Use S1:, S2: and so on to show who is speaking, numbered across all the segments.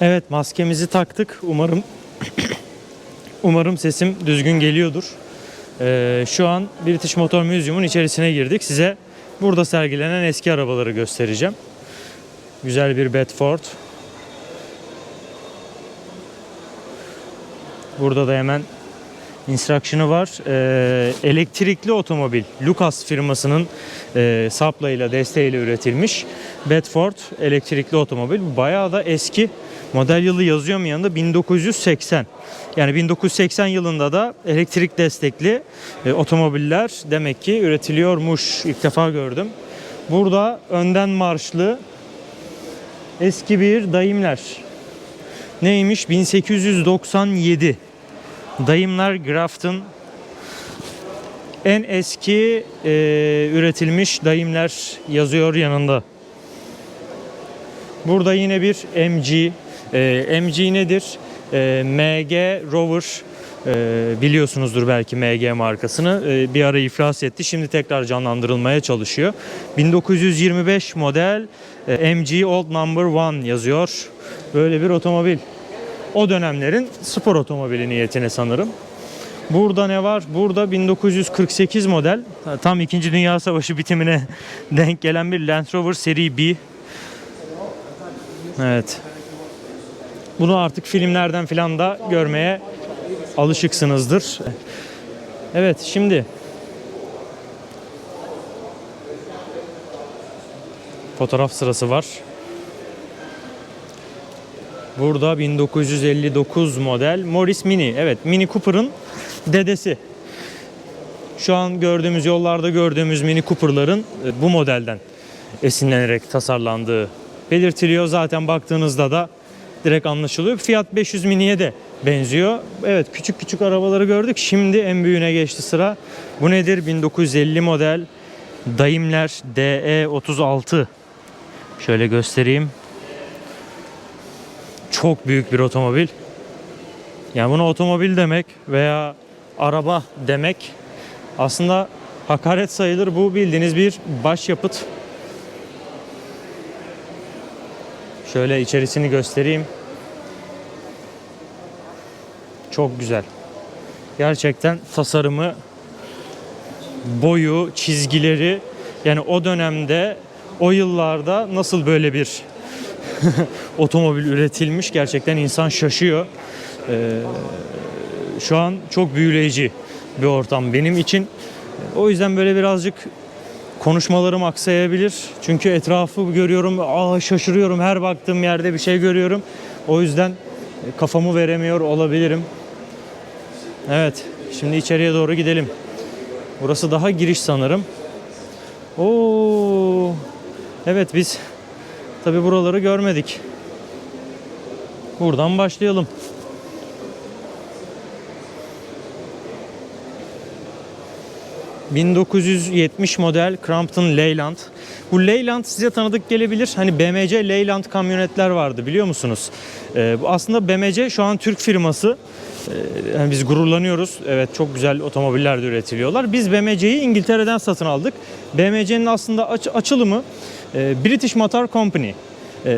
S1: Evet maskemizi taktık. Umarım umarım sesim düzgün geliyordur. Ee, şu an British Motor Museum'un içerisine girdik. Size burada sergilenen eski arabaları göstereceğim. Güzel bir Bedford. Burada da hemen instruction'ı var. Ee, elektrikli otomobil Lucas firmasının e, sapla ile desteğiyle üretilmiş Bedford elektrikli otomobil. Bayağı da eski. Model yılı yazıyor mu yanında? 1980. Yani 1980 yılında da elektrik destekli e, otomobiller demek ki üretiliyormuş. İlk defa gördüm. Burada önden marşlı eski bir dayımlar. Neymiş? 1897. Daimler Grafton en eski e, üretilmiş Daimler yazıyor yanında. Burada yine bir MG. E, MG nedir? E, MG Rover e, biliyorsunuzdur belki MG markasını. E, bir ara iflas etti. Şimdi tekrar canlandırılmaya çalışıyor. 1925 model e, MG Old Number 1 yazıyor. Böyle bir otomobil. O dönemlerin spor otomobili niyetine sanırım. Burada ne var? Burada 1948 model tam 2. Dünya Savaşı bitimine denk gelen bir Land Rover seri B. Evet. Bunu artık filmlerden filan da görmeye alışıksınızdır. Evet şimdi fotoğraf sırası var. Burada 1959 model Morris Mini. Evet Mini Cooper'ın dedesi. Şu an gördüğümüz yollarda gördüğümüz Mini Cooper'ların e, bu modelden esinlenerek tasarlandığı belirtiliyor. Zaten baktığınızda da direkt anlaşılıyor. Fiat 500 Mini'ye de benziyor. Evet küçük küçük arabaları gördük. Şimdi en büyüğüne geçti sıra. Bu nedir? 1950 model Daimler DE36. Şöyle göstereyim. Çok büyük bir otomobil. Yani buna otomobil demek veya araba demek aslında hakaret sayılır. Bu bildiğiniz bir başyapıt. Şöyle içerisini göstereyim. Çok güzel. Gerçekten tasarımı, boyu, çizgileri yani o dönemde o yıllarda nasıl böyle bir otomobil üretilmiş gerçekten insan şaşıyor. Ee, şu an çok büyüleyici bir ortam benim için. O yüzden böyle birazcık konuşmalarım aksayabilir. Çünkü etrafı görüyorum, aa şaşırıyorum. Her baktığım yerde bir şey görüyorum. O yüzden kafamı veremiyor olabilirim. Evet, şimdi içeriye doğru gidelim. Burası daha giriş sanırım. Oo. Evet biz tabi buraları görmedik. Buradan başlayalım. ...1970 model Crampton Leyland. Bu Leyland size tanıdık gelebilir. Hani BMC Leyland kamyonetler vardı biliyor musunuz? Ee, aslında BMC şu an Türk firması. Ee, yani biz gururlanıyoruz. Evet çok güzel otomobiller de üretiliyorlar. Biz BMC'yi İngiltere'den satın aldık. BMC'nin aslında aç- açılımı e, British Motor Company. E,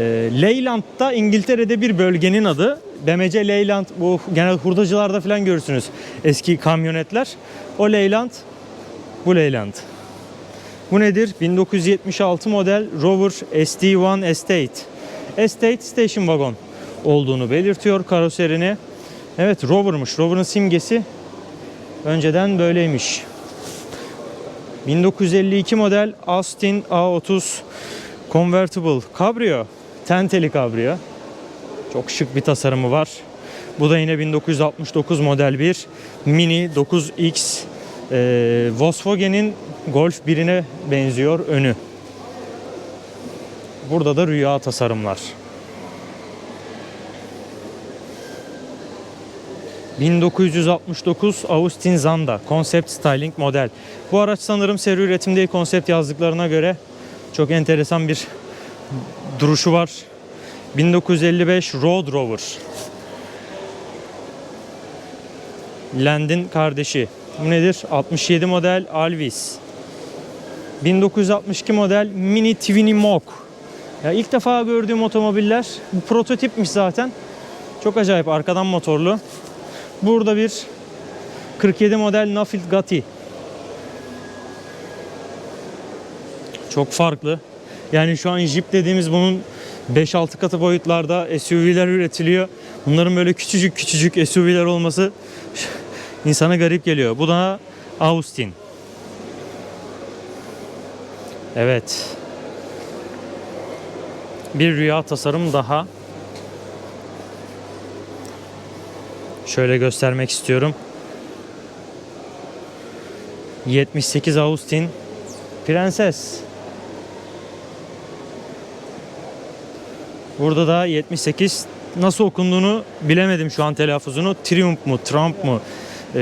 S1: Leyland da İngiltere'de bir bölgenin adı. BMC Leyland bu genel hurdacılarda falan görürsünüz eski kamyonetler. O Leyland bu Leyland. Bu nedir? 1976 model Rover SD1 Estate. Estate Station Wagon olduğunu belirtiyor karoserini. Evet Rover'mış. Rover'ın simgesi önceden böyleymiş. 1952 model Austin A30 Convertible Cabrio. Tenteli Cabrio. Çok şık bir tasarımı var. Bu da yine 1969 model bir Mini 9X ee, Volkswagen'in Golf 1'ine benziyor önü. Burada da rüya tasarımlar. 1969 Austin Zanda Concept Styling model. Bu araç sanırım seri üretim değil konsept yazdıklarına göre çok enteresan bir duruşu var. 1955 Road Rover. Land'in kardeşi. Bu nedir? 67 model Alvis. 1962 model Mini Twinny Mock. Ya ilk defa gördüğüm otomobiller bu prototipmiş zaten. Çok acayip arkadan motorlu. Burada bir 47 model Nafit Gati. Çok farklı. Yani şu an Jeep dediğimiz bunun 5-6 katı boyutlarda SUV'ler üretiliyor. Bunların böyle küçücük küçücük SUV'ler olması insana garip geliyor. Bu da Austin. Evet. Bir rüya tasarım daha. Şöyle göstermek istiyorum. 78 Austin Prenses. Burada da 78 nasıl okunduğunu bilemedim şu an telaffuzunu. Triumph mu, Trump mu? Ee,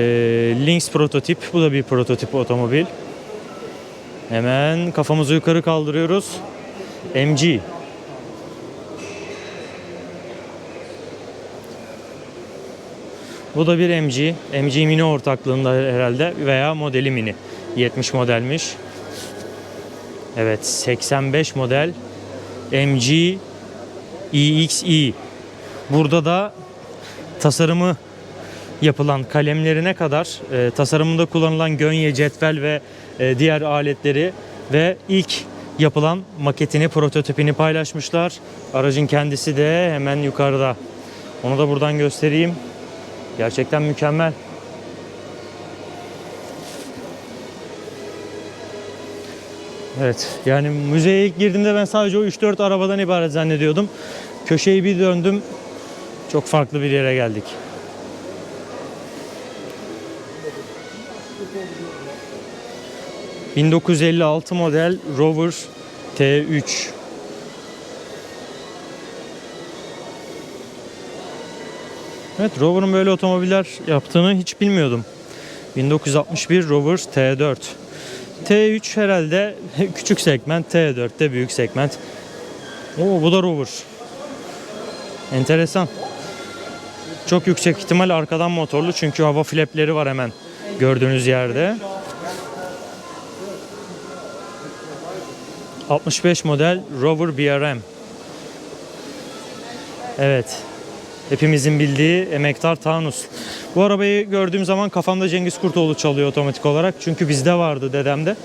S1: Lynx prototip. Bu da bir prototip otomobil. Hemen kafamızı yukarı kaldırıyoruz. MG. Bu da bir MG. MG Mini ortaklığında herhalde veya modeli Mini. 70 modelmiş. Evet 85 model MG EXE. Burada da tasarımı yapılan kalemlerine kadar e, tasarımında kullanılan gönye, cetvel ve e, diğer aletleri ve ilk yapılan maketini, prototipini paylaşmışlar. Aracın kendisi de hemen yukarıda. Onu da buradan göstereyim. Gerçekten mükemmel. Evet yani müzeye ilk girdiğimde ben sadece o 3-4 arabadan ibaret zannediyordum. Köşeyi bir döndüm. Çok farklı bir yere geldik. ...1956 model Rover T3. Evet Rover'ın böyle otomobiller yaptığını hiç bilmiyordum. 1961 Rover T4. T3 herhalde küçük segment, T4 de büyük segment. Oo bu da Rover. Enteresan. Çok yüksek ihtimal arkadan motorlu çünkü hava flapleri var hemen gördüğünüz yerde. 65 model Rover BRM. Evet. Hepimizin bildiği emektar Taunus. Bu arabayı gördüğüm zaman kafamda Cengiz Kurtoğlu çalıyor otomatik olarak. Çünkü bizde vardı dedemde.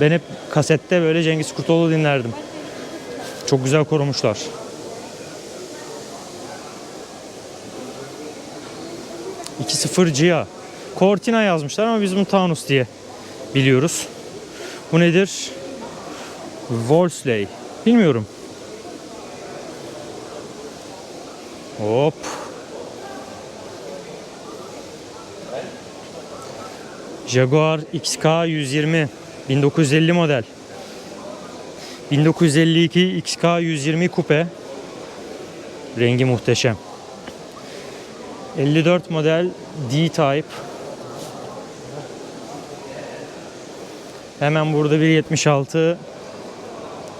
S1: Ben hep kasette böyle Cengiz Kurtoğlu dinlerdim. Çok güzel korumuşlar. ...2.0 Gia. Cortina yazmışlar ama biz bunu Taunus diye biliyoruz. Bu nedir? Volsley. Bilmiyorum. Hop. Jaguar XK 120 1950 model. 1952 XK 120 kupe. Rengi muhteşem. 54 model D-Type. Hemen burada 176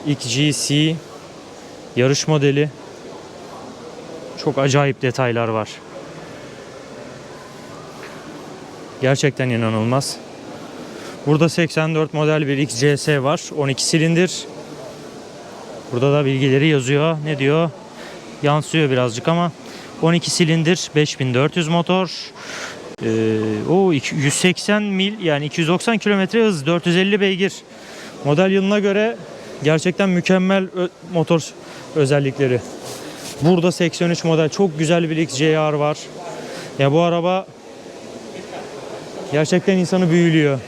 S1: ilk yarış modeli. Çok acayip detaylar var. Gerçekten inanılmaz. Burada 84 model bir XCS var. 12 silindir. Burada da bilgileri yazıyor. Ne diyor? Yansıyor birazcık ama 12 silindir, 5400 motor. Ee, o 180 mil yani 290 kilometre hız, 450 beygir. Model yılına göre gerçekten mükemmel motor özellikleri. Burada 83 model çok güzel bir XJR var. Ya bu araba gerçekten insanı büyülüyor.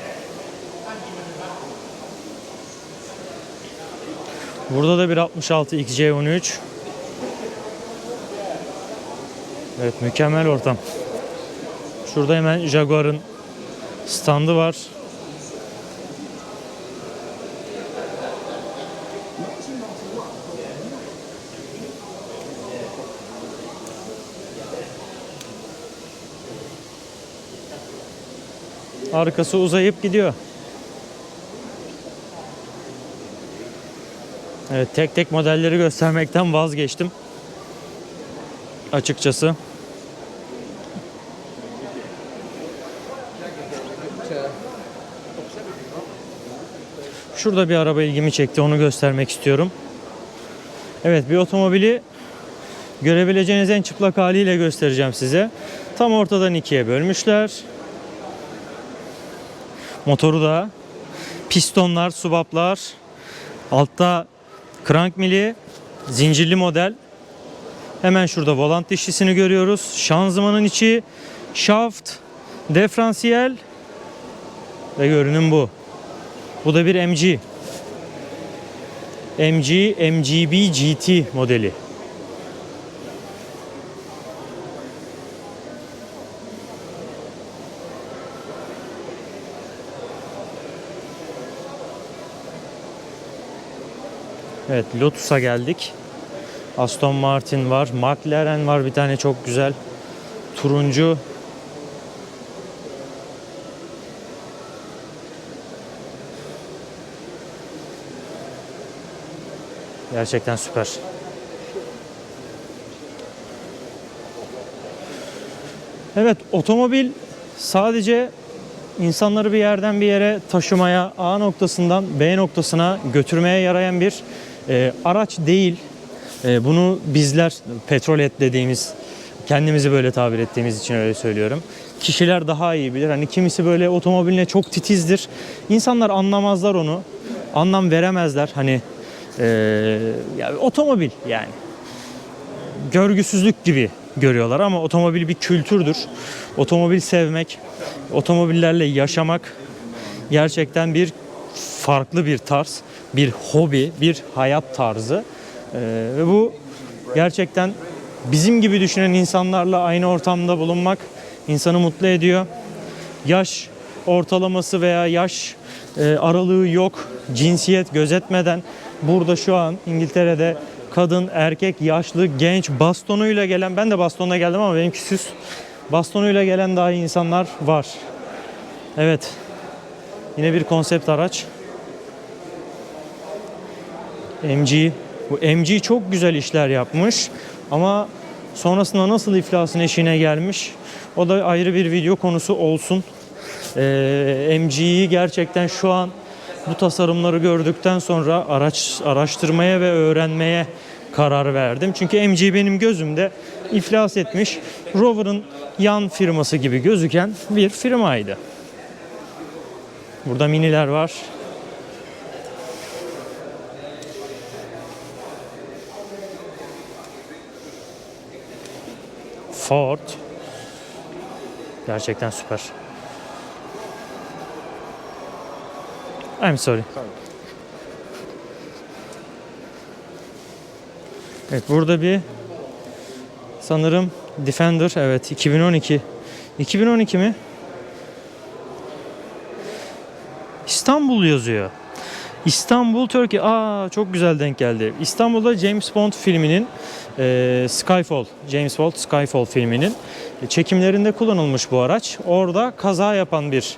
S1: Burada da bir 66 XC13. Evet mükemmel ortam. Şurada hemen Jaguar'ın standı var. Arkası uzayıp gidiyor. Evet tek tek modelleri göstermekten vazgeçtim. Açıkçası. Şurada bir araba ilgimi çekti. Onu göstermek istiyorum. Evet bir otomobili görebileceğiniz en çıplak haliyle göstereceğim size. Tam ortadan ikiye bölmüşler. Motoru da pistonlar, subaplar, altta crank mili, zincirli model. Hemen şurada volant dişlisini görüyoruz. Şanzımanın içi, şaft, diferansiyel ve görünüm bu. Bu da bir MG. MG MGB GT modeli. Evet Lotus'a geldik. Aston Martin var. McLaren var bir tane çok güzel. Turuncu. Gerçekten süper. Evet otomobil sadece insanları bir yerden bir yere taşımaya, A noktasından B noktasına götürmeye yarayan bir e, araç değil. E, bunu bizler petrolet dediğimiz, kendimizi böyle tabir ettiğimiz için öyle söylüyorum. Kişiler daha iyi bilir. Hani kimisi böyle otomobiline çok titizdir. İnsanlar anlamazlar onu. Anlam veremezler. Hani e, ya, otomobil yani görgüsüzlük gibi görüyorlar ama otomobil bir kültürdür. Otomobil sevmek, otomobillerle yaşamak gerçekten bir farklı bir tarz, bir hobi, bir hayat tarzı. Ee, ve bu gerçekten bizim gibi düşünen insanlarla aynı ortamda bulunmak insanı mutlu ediyor. Yaş ortalaması veya yaş e, aralığı yok. Cinsiyet gözetmeden burada şu an İngiltere'de kadın, erkek, yaşlı, genç bastonuyla gelen ben de bastonla geldim ama benimki süs. Bastonuyla gelen daha iyi insanlar var. Evet. Yine bir konsept araç. MG. Bu MG çok güzel işler yapmış ama sonrasında nasıl iflasın eşiğine gelmiş o da ayrı bir video konusu olsun. Ee, MG'yi gerçekten şu an bu tasarımları gördükten sonra araç araştırmaya ve öğrenmeye karar verdim. Çünkü MG benim gözümde iflas etmiş Rover'ın yan firması gibi gözüken bir firmaydı. Burada miniler var. Ford. Gerçekten süper. I'm sorry. Evet burada bir sanırım Defender evet 2012. 2012 mi? İstanbul yazıyor. İstanbul Turkey. Aa çok güzel denk geldi. İstanbul'da James Bond filminin e, Skyfall, James Bond Skyfall filminin çekimlerinde kullanılmış bu araç. Orada kaza yapan bir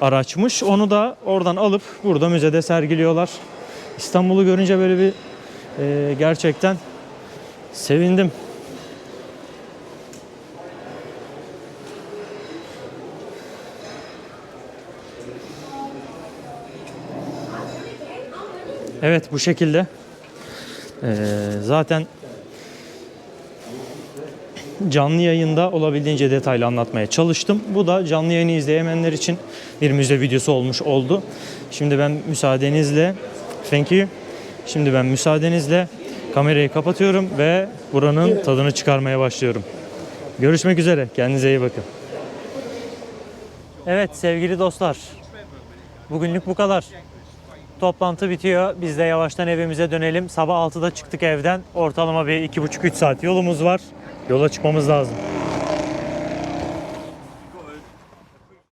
S1: araçmış. Onu da oradan alıp burada müzede sergiliyorlar. İstanbul'u görünce böyle bir e, gerçekten sevindim. Evet bu şekilde. Ee, zaten canlı yayında olabildiğince detaylı anlatmaya çalıştım. Bu da canlı yayını izleyemeyenler için bir müze videosu olmuş oldu. Şimdi ben müsaadenizle thank you. Şimdi ben müsaadenizle kamerayı kapatıyorum ve buranın tadını çıkarmaya başlıyorum. Görüşmek üzere. Kendinize iyi bakın. Evet sevgili dostlar. Bugünlük bu kadar. Toplantı bitiyor. Biz de yavaştan evimize dönelim. Sabah 6'da çıktık evden. Ortalama bir 2,5-3 saat yolumuz var. Yola çıkmamız lazım.